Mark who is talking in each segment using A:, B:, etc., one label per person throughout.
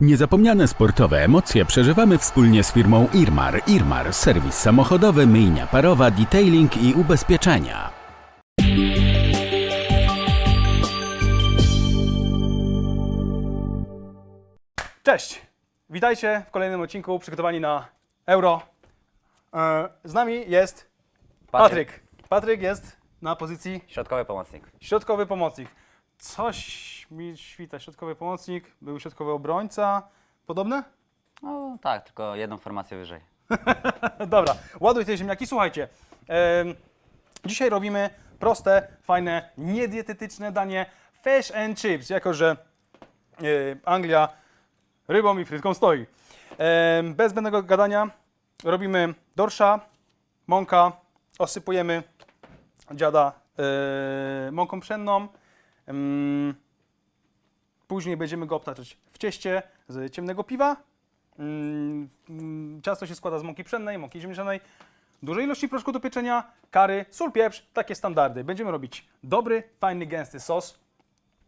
A: Niezapomniane sportowe emocje przeżywamy wspólnie z firmą Irmar. Irmar, serwis samochodowy, myjnia parowa, detailing i ubezpieczenia.
B: Cześć! Witajcie w kolejnym odcinku przygotowani na Euro. E, Z nami jest Patryk. Patryk jest na pozycji
C: Środkowy pomocnik.
B: środkowy pomocnik. Coś mi świta, środkowy pomocnik, był środkowy obrońca. Podobne?
C: No tak, tylko jedną formację wyżej.
B: Dobra, ładuj te ziemniaki. Słuchajcie, em, dzisiaj robimy proste, fajne, niedietetyczne danie fish and chips, jako że e, Anglia rybą i frytką stoi. Em, bez zbędnego gadania robimy dorsza, mąka, osypujemy dziada e, mąką pszenną. Później będziemy go obtaczać w cieście z ciemnego piwa. Mm, Ciasto się składa z mąki pszennej, mąki ziemniaczanej, dużej ilości proszku do pieczenia, kary, sól, pieprz, takie standardy. Będziemy robić dobry, fajny, gęsty sos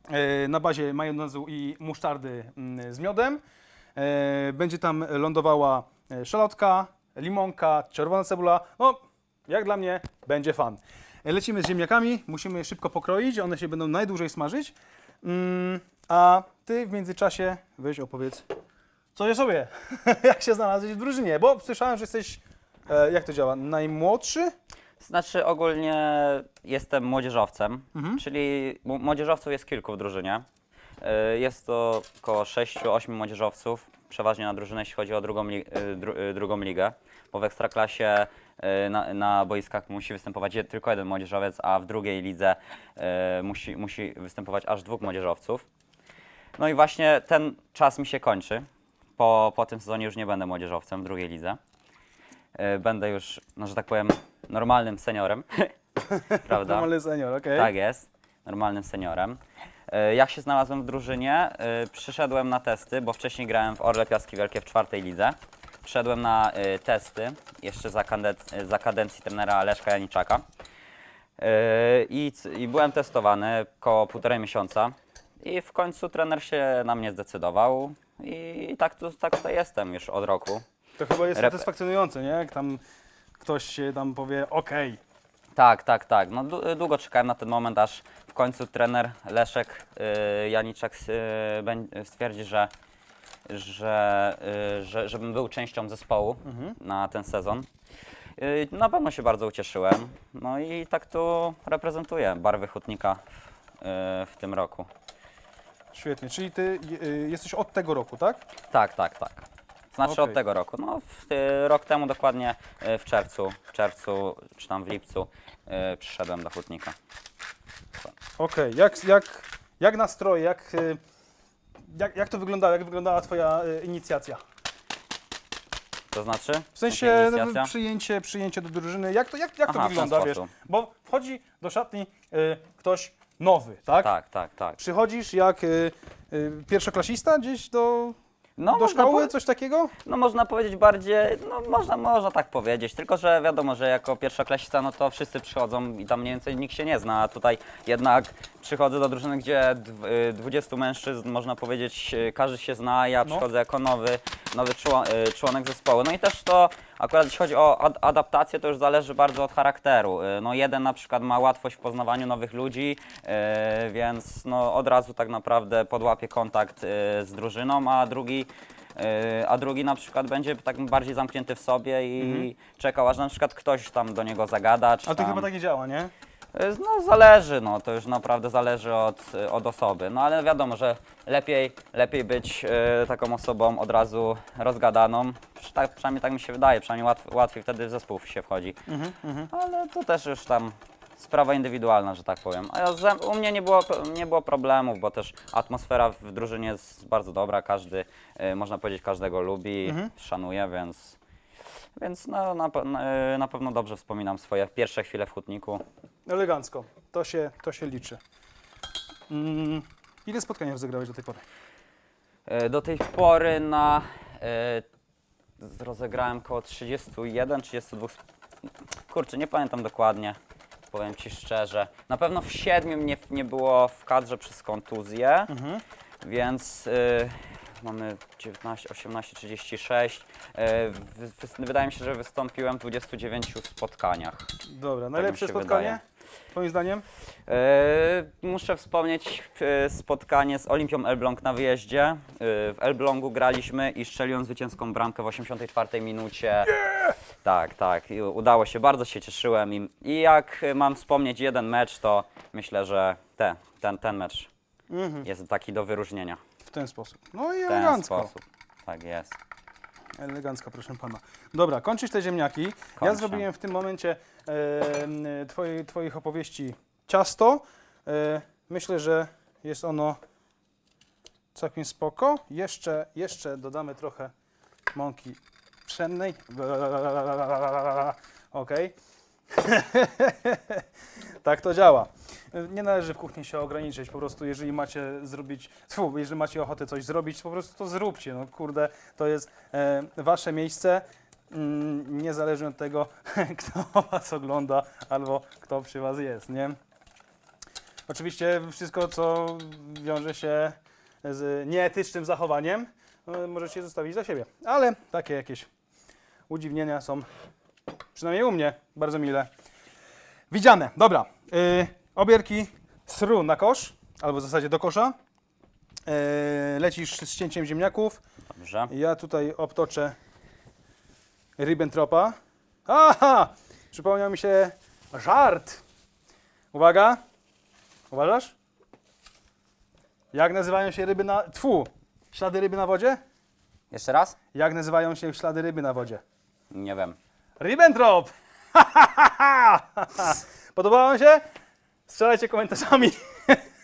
B: e, na bazie majonezu i musztardy mm, z miodem. E, Będzie tam lądowała e, szalotka, limonka, czerwona cebula. No, jak dla mnie, będzie fan. E, Lecimy z ziemniakami, musimy je szybko pokroić, one się będą najdłużej smażyć. Mm, A ty w międzyczasie weź opowiedz, co je sobie, jak się znalazłeś w drużynie, bo słyszałem, że jesteś, e, jak to działa, najmłodszy?
C: Znaczy ogólnie jestem młodzieżowcem,
B: Mhm.
C: czyli młodzieżowców jest kilku w drużynie. Y, Jest to około 6-8 młodzieżowców, przeważnie na drużynę, jeśli chodzi o drugą, li- y, dru, y, drugą ligę, bo w Ekstraklasie y, na, na boiskach musi występować jed- tylko jeden młodzieżowiec, a w drugiej lidze y, musi, musi występować aż dwóch młodzieżowców. No i właśnie ten czas mi się kończy. Po, po tym sezonie już nie będę młodzieżowcem w drugiej lidze. Y, Będę już, no, że tak powiem, normalnym seniorem. Prawda?
B: Normalny senior, okej.
C: Tak jest, normalnym seniorem. E, Jak się znalazłem w drużynie? E, Przyszedłem na testy, bo wcześniej grałem w Orle Piaski Wielkie w czwartej lidze. Przyszedłem na e, testy, jeszcze za, kandec- za kadencji trenera Leszka Janiczaka. E, I, c- I byłem testowany około półtorej miesiąca. I w końcu trener się na mnie zdecydował. I tak, tu, tak tutaj jestem już od roku.
B: To chyba jest
C: Rep-
B: satysfakcjonujące, nie? Jak tam ktoś się tam powie, okej,
C: Tak, tak, tak. No, dłu- długo czekałem na ten moment, aż w końcu trener Leszek y, Janiczek y, beń- stwierdzi, że, że, y, że, żebym był częścią zespołu na ten sezon. Y, na pewno się bardzo ucieszyłem. No i tak tu reprezentuję barwy Hutnika w, y, w tym roku.
B: świetnie. Czyli ty y, jesteś od tego roku, tak?
C: Tak, tak, tak. Znaczy
B: Okej.
C: od tego roku. No, w, y, rok temu dokładnie y, w czerwcu, w czerwcu czy tam w lipcu y, przyszedłem do Hutnika.
B: Okej, jak, jak, jak nastroje, jak, y, jak, jak to wyglądało, jak wyglądała twoja y, inicjacja?
C: To znaczy?
B: W sensie no,
C: inicjacja?
B: przyjęcie, przyjęcie do drużyny, jak to, jak, jak to
C: Aha, w ten
B: wygląda, wiesz?
C: sposób.
B: Bo wchodzi do szatni y, ktoś nowy, tak?
C: Tak, tak, tak.
B: Przychodzisz jak y, y, pierwszoklasista gdzieś do,
C: No,
B: do
C: można
B: szkoły, coś takiego?
C: No można powiedzieć bardziej, no można, można tak powiedzieć, tylko że wiadomo, że jako pierwszoklasista no to wszyscy przychodzą i tam mniej więcej nikt się nie zna, a tutaj jednak przychodzę do drużyny, gdzie dw- y, 20 mężczyzn, można powiedzieć, y, każdy się zna, ja
B: No.
C: przychodzę jako nowy, nowy czło- y, członek zespołu. No i też to akurat jeśli chodzi o ad- adaptację, to już zależy bardzo od charakteru. Y, No jeden na przykład ma łatwość w poznawaniu nowych ludzi, y, więc no od razu tak naprawdę podłapie kontakt y, z drużyną, a drugi a drugi na przykład będzie tak bardziej zamknięty w sobie i czekał, aż na przykład ktoś tam do niego zagada. Czy
B: Ale to
C: tam...
B: chyba tak nie działa, nie?
C: Yy, No zależy, no to już naprawdę zależy od, yy, od osoby. No ale wiadomo, że lepiej, lepiej być yy, taką osobą od razu rozgadaną. Przy- Tak, przynajmniej tak mi się wydaje, przynajmniej łatw, łatwiej wtedy w zespół się wchodzi. Ale to też już tam sprawa indywidualna, że tak powiem. A ja, ze- u mnie nie było, nie było problemów, bo też atmosfera w drużynie jest bardzo dobra. Każdy, y, można powiedzieć, każdego lubi, szanuje, więc, więc no, na, pe- na, y, na pewno dobrze wspominam swoje pierwsze chwile w hutniku.
B: Elegancko. To się, to się liczy. Mm, ile spotkań rozegrałeś do tej pory?
C: Y, Do tej pory na z- rozegrałem około 31, 32. sp- Kurczę, nie pamiętam dokładnie. Powiem ci szczerze. Na pewno w siedmiu mnie nie było w kadrze przez kontuzję, więc y, mamy 19, 18, 36. E, wy- wy- wydaje mi się, że wystąpiłem w 29 spotkaniach.
B: Dobra,
C: mi
B: najlepsze
C: się
B: spotkanie?
C: wydaje.
B: Twoim zdaniem?
C: E, muszę wspomnieć e, spotkanie z Olimpią Elbląg na wyjeździe. E, w Elblągu graliśmy i strzeliłem zwycięską bramkę w 84 minucie. Tak, tak. I udało się, bardzo się cieszyłem. I, I jak mam wspomnieć jeden mecz, to myślę, że te, ten, ten mecz jest taki do wyróżnienia.
B: W ten sposób. No i
C: W ten
B: elegancko.
C: sposób. Tak jest.
B: Elegancko, proszę pana. Dobra, kończysz te ziemniaki. Ja
C: Kończę.
B: zrobiłem w tym momencie e, twojej, Twoich opowieści ciasto. E, myślę, że jest ono całkiem spoko. Jeszcze, jeszcze dodamy trochę mąki pszennej. Ok. tak to działa. Nie należy w kuchni się ograniczyć, po prostu jeżeli macie zrobić, tfu, jeżeli macie ochotę coś zrobić, po prostu to zróbcie, no kurde, to jest e, wasze miejsce, mm, niezależnie od tego, kto was ogląda albo kto przy was jest, nie? Oczywiście wszystko, co wiąże się z nieetycznym zachowaniem, e, możecie zostawić za siebie, ale takie jakieś udziwnienia są, przynajmniej u mnie, bardzo mile widziane. Dobra, y, obierki sru na kosz, albo w zasadzie do kosza. Y, lecisz z cięciem ziemniaków.
C: Dobrze.
B: Ja tutaj obtoczę Ribbentropa. Aha! Przypomniał mi się żart. Uwaga. Uważasz? Jak nazywają się ryby na... Tfu! Ślady ryby na wodzie?
C: Jeszcze raz?
B: Jak nazywają się ślady ryby na wodzie?
C: Nie wiem.
B: Ribbentrop! Podobało wam się? Strzelajcie komentarzami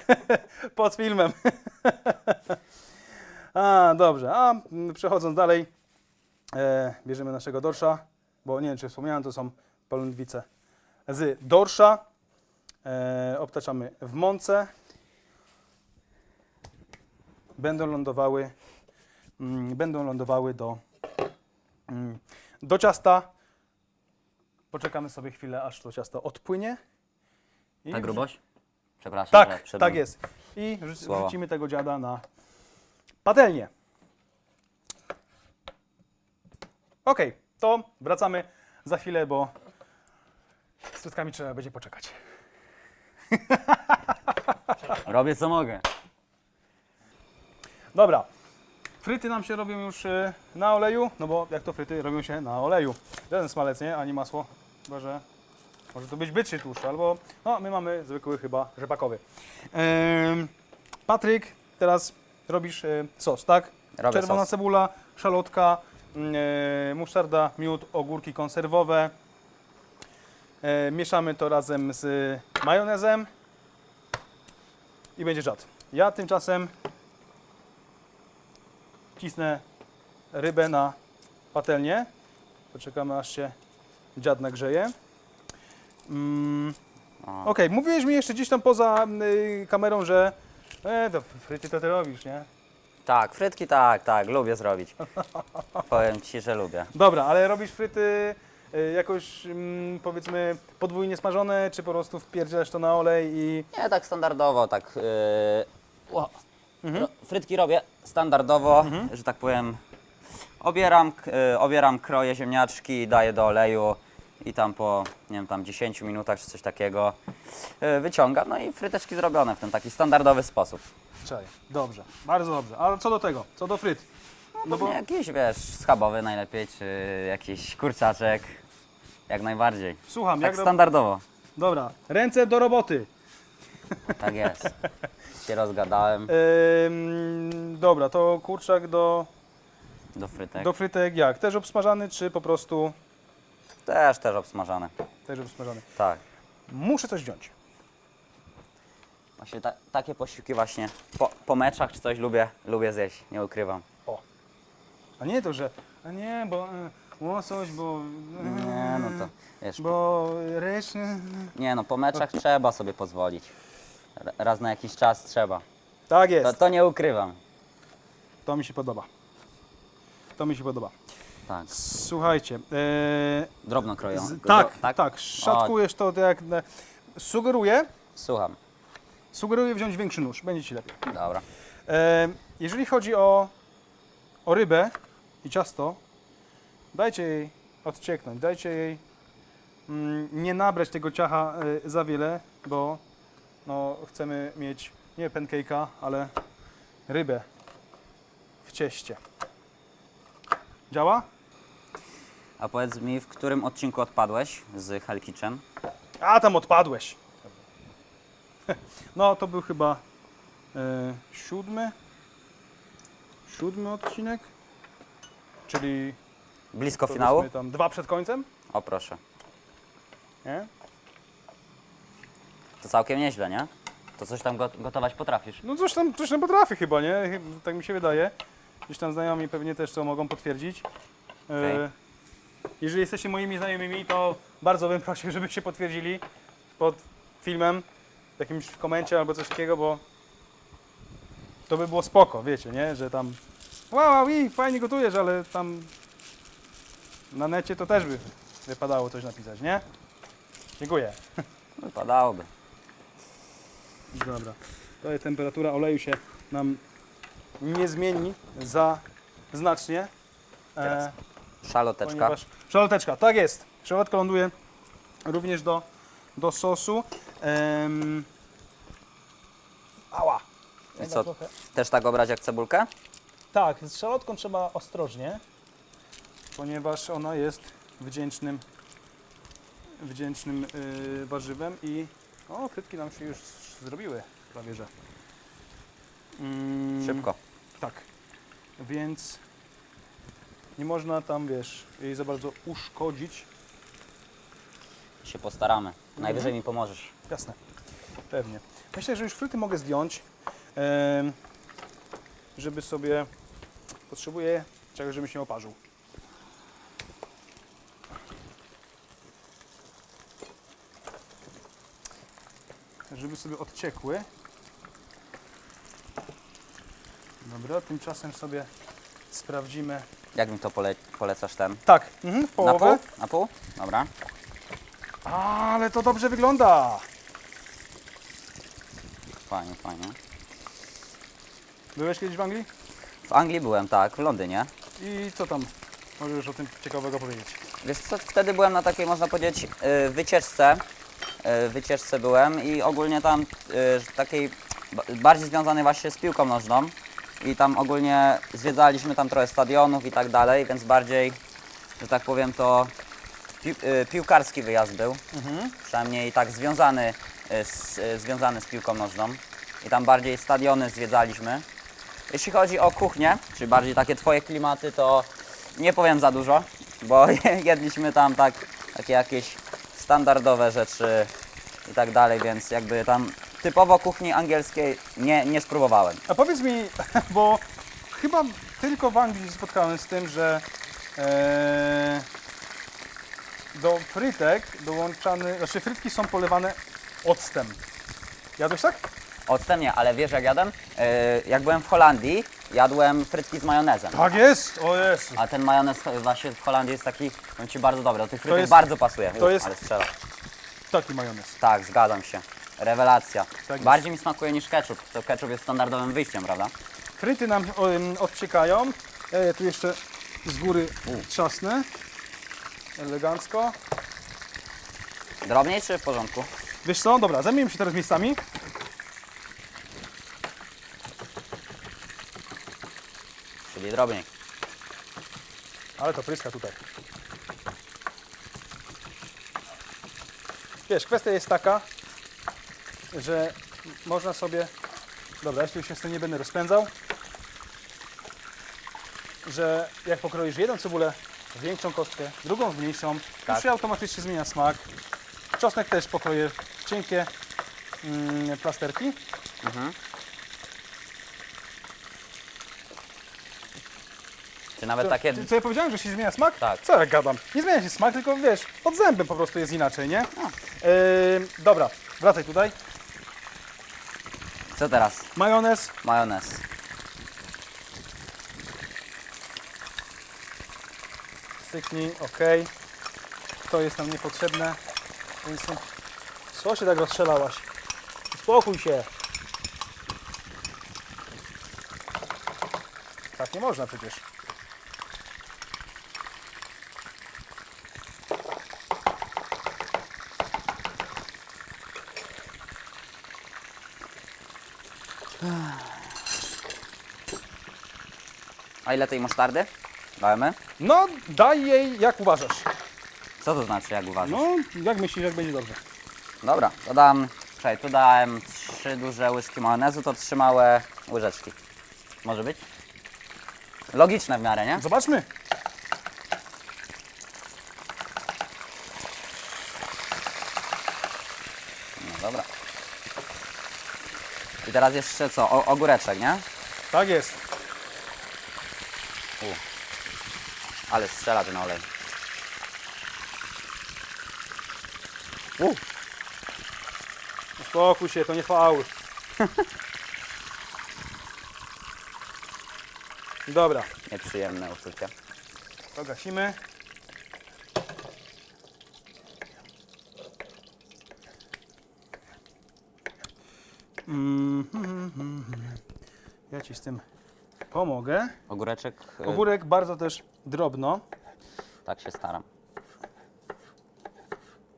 B: pod filmem. A, dobrze. A przechodząc dalej, e, bierzemy naszego dorsza, bo nie wiem, czy wspomniałem, to są polędwice z dorsza. E, obtaczamy w mące. Będą lądowały, mm, będą lądowały do, mm, do ciasta. Poczekamy sobie chwilę, aż to ciasto odpłynie. I
C: Ta
B: wrzu-
C: grubość? Przepraszam. że
B: Tak,
C: wszedłem.
B: tak jest. I
C: Słowo.
B: wrzucimy tego dziada na patelnię. Ok, to wracamy za chwilę, bo z frytkami trzeba będzie poczekać.
C: Robię co mogę.
B: Dobra, fryty nam się robią już y, na oleju, no bo jak to fryty robią się na oleju. Żaden smalec, nie? Ani masło, chyba że może to być bytszy tłuszcz, albo no my mamy zwykły chyba rzepakowy. Patryk, teraz robisz y, sos, tak?
C: Robię
B: Czerwona
C: sos.
B: cebula, szalotka, y, musztarda, miód, ogórki konserwowe. E, mieszamy to razem z majonezem i będzie czad. Ja tymczasem wcisnę rybę na patelnię. Poczekamy aż się dziad nagrzeje. Mm. Okej, mówiłeś mi jeszcze gdzieś tam poza y, kamerą, że e, to fryty to ty robisz, nie?
C: Tak, frytki tak, tak, lubię zrobić. Powiem ci, że lubię.
B: Dobra, ale robisz fryty y, jakoś mm, powiedzmy podwójnie smażone, czy po prostu wpierdzielasz to na olej i...
C: Nie, tak standardowo, tak. Yy, ło-
B: Mhm.
C: frytki robię standardowo, że tak powiem. Obieram, k- yy, obieram kroję ziemniaczki, daję do oleju i tam po, nie wiem, tam 10 minutach czy coś takiego yy, wyciągam. No i fryteczki zrobione w ten taki standardowy sposób.
B: Czaj, dobrze, bardzo dobrze. Ale co do tego, co do fryt? No bo...
C: Nie, jakiś, wiesz, schabowy najlepiej, czy jakiś kurczaczek. Jak najbardziej.
B: Słucham,
C: Tak
B: jak... Do...
C: standardowo.
B: Dobra, ręce do roboty.
C: Tak jest. Się rozgadałem
B: dobra, to kurczak do,
C: do frytek.
B: do frytek jak? Też obsmażany, czy po prostu
C: Też, też obsmażane.
B: też obsmażany?
C: Tak.
B: Muszę coś wziąć.
C: Właśnie ta, takie posiłki właśnie po, po meczach czy coś lubię, lubię zjeść, nie ukrywam.
B: A nie to, że a nie, bo e, łosoś, bo... e,
C: Nie no to, wiesz,
B: Bo ryż... e.
C: nie no, po meczach trzeba sobie pozwolić. Raz na jakiś czas trzeba.
B: Tak jest,
C: To, to nie ukrywam.
B: to mi się podoba. To mi się podoba.
C: Tak,
B: Słuchajcie, e,
C: drobno kroją.
B: z, tak, tak,
C: tak?
B: szatkujesz to jak... Sugeruję,
C: Słucham.
B: sugeruję wziąć większy nóż, będzie Ci lepiej.
C: Dobra.
B: E, jeżeli chodzi o o rybę i ciasto, dajcie jej odcieknąć, dajcie jej mm, nie nabrać tego ciacha y, za wiele, bo no, chcemy mieć nie pancake'a, ale rybę w cieście. Działa?
C: A powiedz mi, w którym odcinku odpadłeś z Hell Kitchen?
B: A, tam odpadłeś. No, to był chyba e, siódmy. Siódmy odcinek. Czyli
C: Blisko
B: powiedzmy
C: finału?
B: tam dwa przed końcem.
C: O proszę.
B: Nie?
C: To całkiem nieźle, nie? To coś tam go- gotować potrafisz.
B: No coś tam, coś tam potrafię chyba, nie? Chy- Tak mi się wydaje. Gdzieś tam znajomi pewnie też to mogą potwierdzić. E,
C: Okej.
B: Jeżeli jesteście moimi znajomymi, to bardzo bym prosił, żebyście potwierdzili pod filmem w jakimś komencie albo coś takiego, bo to by było spoko, wiecie, nie? Że tam wow, wow, i fajnie gotujesz, ale tam na necie to też by wypadało coś napisać, nie? Dziękuję.
C: Wypadałoby.
B: Dobra. Tutaj temperatura oleju się nam nie zmieni za znacznie. E.
C: Szaloteczka.
B: ponieważ szaloteczka, tak jest. Szalotka ląduje również do, do sosu. Em, ała.
C: I co, też tak obrać jak cebulkę?
B: Tak, z szalotką trzeba ostrożnie, ponieważ ona jest wdzięcznym, wdzięcznym yy, warzywem i o, frytki nam się już zrobiły prawie, że. Mm,
C: Szybko.
B: Tak. Więc nie można tam, wiesz, jej za bardzo uszkodzić.
C: Się postaramy. Najwyżej mi pomożesz.
B: Jasne. Pewnie. Myślę, że już fryty mogę zdjąć, em, żeby sobie... Potrzebuję czegoś, żeby się oparzył. Żeby sobie odciekły. Dobra, tymczasem sobie sprawdzimy.
C: Jak mi to pole polecasz ten?
B: Tak, mhm,
C: Na
B: połowę.
C: pół? Na pół? Dobra.
B: Ale to dobrze wygląda.
C: Fajnie, fajnie.
B: Byłeś kiedyś w Anglii?
C: W Anglii byłem, tak, w Londynie.
B: I co tam możesz o tym ciekawego powiedzieć?
C: Wiesz co, wtedy byłem na takiej, można powiedzieć, y, wycieczce. Y, Wycieczce byłem i ogólnie tam y, takiej ba- bardziej związanej właśnie z piłką nożną. I tam ogólnie zwiedzaliśmy tam trochę stadionów i tak dalej, więc bardziej, że tak powiem, to pi y, piłkarski wyjazd był. Przynajmniej tak związany y, z, y, związany z piłką nożną. I tam bardziej stadiony zwiedzaliśmy. Jeśli chodzi o kuchnię, czyli bardziej takie twoje klimaty, to nie powiem za dużo, bo jedliśmy tam tak, takie jakieś standardowe rzeczy i tak dalej, więc jakby tam typowo kuchni angielskiej nie, nie spróbowałem.
B: A powiedz mi, bo chyba tylko w Anglii się spotkałem z tym, że e, do frytek dołączany, znaczy frytki są polewane octem. Jadłeś tak?
C: Octem nie, ale wiesz jak jadłem? Yy, jak byłem w Holandii, jadłem frytki z majonezem.
B: Tak jest, o jest.
C: A ten majonez właśnie w Holandii jest taki, powiem Ci, bardzo dobry. Do tych frytek
B: jest-
C: bardzo pasuje.
B: to jest-
C: Ale strzela.
B: Taki majonez.
C: Tak, zgadzam się. Rewelacja.
B: jest.
C: Bardziej mi smakuje niż ketchup. To ketchup jest standardowym wyjściem, prawda?
B: Fryty nam ym, odciekają. Ja je tu jeszcze z góry trzasnę. Elegancko.
C: Drobniej czy w porządku?
B: Wiesz co, dobra, zajmijmy się teraz miejscami.
C: Czyli drobniej.
B: Ale to pryska tutaj. Wiesz, kwestia jest taka, że można sobie... Dobra, ja tu się z tym nie będę rozpędzał. Że jak pokroisz jedną cebulę w większą kostkę, drugą w mniejszą, już
C: Tak.
B: się automatycznie zmienia smak. Czosnek też pokroję w cienkie mm, plasterki.
C: Czy nawet
B: Co,
C: takie...
B: co ja powiedziałem, że się zmienia smak?
C: Tak.
B: Co ja gadam? Nie zmienia się smak, tylko wiesz, pod zębem po prostu jest inaczej, nie? Yy, dobra, wracaj tutaj.
C: Co teraz?
B: Majonez.
C: Majonez.
B: Styknij, ok. To jest nam niepotrzebne. Więc są... Co się tak rozstrzelałaś? Uspokój się. Tak nie można przecież.
C: A ile tej musztardy? Dajemy?
B: No, daj jej jak uważasz.
C: Co to znaczy, jak uważasz?
B: No, jak myślisz, jak będzie dobrze.
C: Dobra, to dam. Czekaj, tu dałem trzy duże łyżki majonezu, to trzy małe łyżeczki. Może być? Logiczne w miarę, nie?
B: Zobaczmy.
C: No dobra. I teraz jeszcze co? O, ogóreczek, nie?
B: Tak jest.
C: Ale strzela ten olej.
B: U. Uspokój się, to nie faul. Dobra,
C: Nieprzyjemne uczucie.
B: to gasimy. Hmm, hmm, hmm. Ja ci z tym pomogę.
C: Ogóreczek, y,
B: Ogórek bardzo też drobno.
C: tak się staram.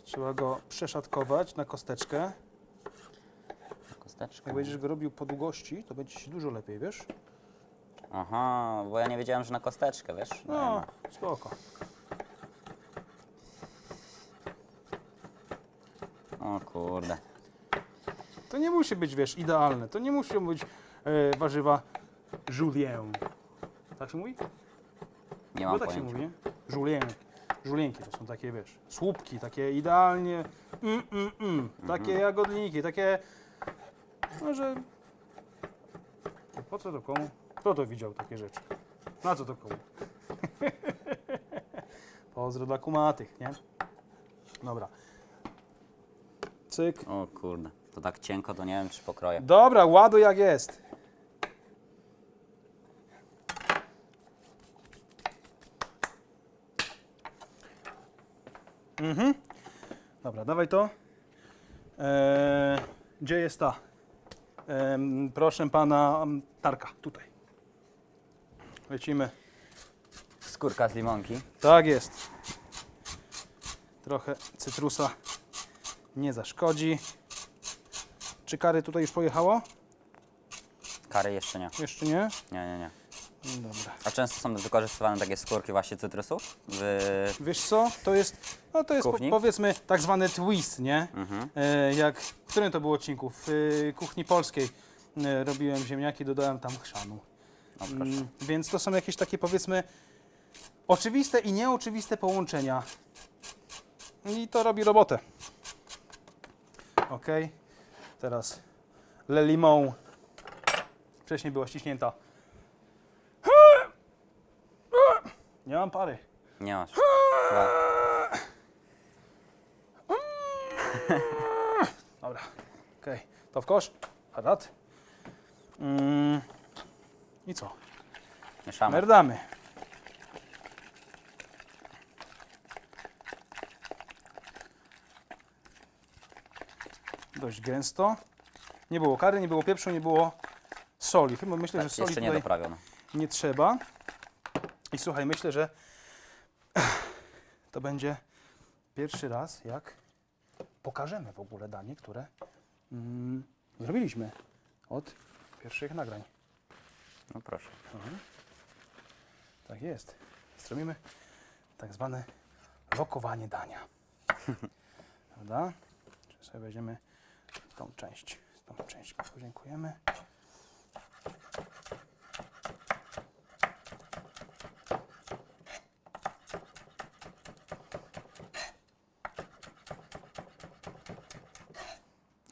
B: Trzeba go przeszatkować na kosteczkę.
C: Kosteczkę.
B: Jak będziesz go robił po długości, to będzie ci dużo lepiej, wiesz?
C: Aha, bo ja nie wiedziałem, że na kosteczkę, wiesz?
B: No, spoko.
C: O kurde.
B: To nie musi być, wiesz, idealne. To nie muszą być e, warzywa julien. Tak się mówi?
C: Nie mam
B: tak się
C: pojęcia.
B: mówi, nie? Julien. Julienki to są takie, wiesz, słupki, takie idealnie, mm, mm, mm, takie jagodniki, takie, no że, po co to komu? Kto to widział takie rzeczy? Na co to komu? Pozdro dla kumatych, nie? Dobra. Cyk.
C: O kurde. To tak cienko, to nie wiem, czy pokroję.
B: Dobra, ładuj jak jest. Mhm. Dobra, dawaj to. Eee, gdzie jest ta? Em, proszę pana, tarka, tutaj. Lecimy.
C: Skórka z limonki.
B: Tak jest. Trochę cytrusa nie zaszkodzi. Czy kary tutaj już pojechało?
C: Kary jeszcze nie.
B: Jeszcze nie?
C: Nie, nie, nie.
B: Dobra.
C: A często są wykorzystywane takie skórki właśnie cytrusów? W...
B: Wiesz co, to jest, no to jest po,
C: Kuchni?
B: powiedzmy tak zwany twist, nie?
C: Mhm.
B: E, jak, w którym to było odcinku? W e, kuchni polskiej e, robiłem ziemniaki, dodałem tam chrzanu.
C: O, proszę.
B: Mm, więc to są jakieś takie powiedzmy oczywiste i nieoczywiste połączenia. I to robi robotę. Ok. Teraz Le Limon. Wcześniej była ściśnięta. Nie mam pary.
C: Nie masz. Chyba.
B: Dobra. Okej. To w kosz. Harat. Mm. I co?
C: Mieszamy.
B: Merdamy. Dość gęsto. Nie było kary, nie było pieprzu, nie było soli. Chyba myślę, że
C: Tak,
B: soli
C: jeszcze nie
B: tutaj nie trzeba. I słuchaj, myślę, że to będzie pierwszy raz, jak pokażemy w ogóle danie, które mm, zrobiliśmy od pierwszych nagrań.
C: No proszę.
B: Tak jest. Zrobimy tak zwane lokowanie dania. Prawda? Czy sobie weźmiemy tą część. Tą część podziękujemy.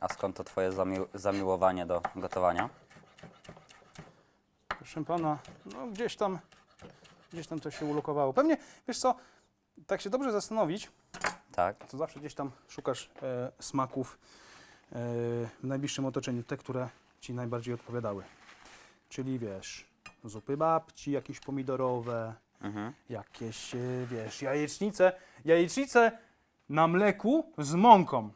C: A skąd to twoje zami zamiłowanie do gotowania?
B: Proszę pana, no gdzieś tam, gdzieś tam to się ulokowało. Pewnie, wiesz co, tak się dobrze zastanowić,
C: Tak.
B: to zawsze gdzieś tam szukasz e, smaków e, w najbliższym otoczeniu, te, które ci najbardziej odpowiadały. Czyli wiesz, zupy babci, jakieś pomidorowe,
C: Mhm.
B: jakieś, e, wiesz, jajecznice. Jajecznice na mleku z mąką.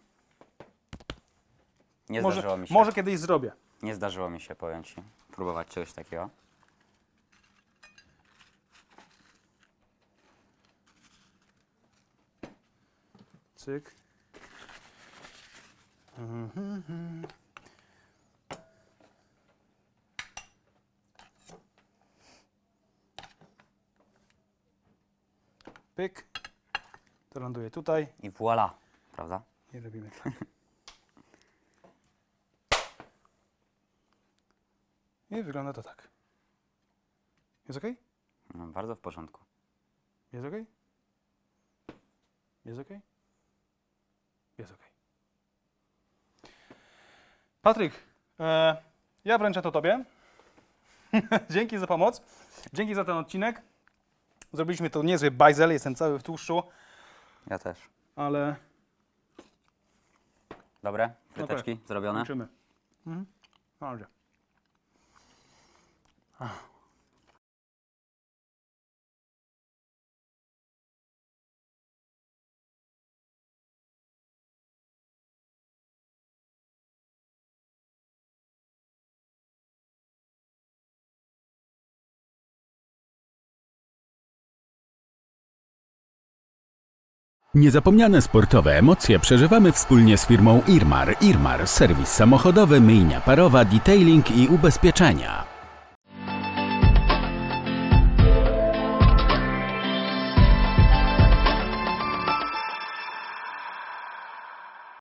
C: Nie
B: może,
C: zdarzyło mi się.
B: Może kiedyś zrobię.
C: Nie zdarzyło mi się, powiem Ci, próbować czegoś takiego.
B: Cyk. Mhm. mhm, mhm. Pyk. To ląduje tutaj.
C: I voila, prawda?
B: Nie robimy tak. I wygląda to tak. Jest ok?
C: No, bardzo w porządku.
B: Jest ok? Jest ok? Jest ok. Patryk, e, ja wręczę to Tobie. Dzięki za pomoc. Dzięki za ten odcinek. Zrobiliśmy to niezły bajzel, jestem cały w tłuszczu,
C: Ja też.
B: ale
C: Dobre? Fryteczki zrobione?
B: kończymy. Mhm. Dobrze.
A: Niezapomniane sportowe emocje przeżywamy wspólnie z firmą Irmar. Irmar, serwis samochodowy, myjnia parowa, detailing i ubezpieczenia.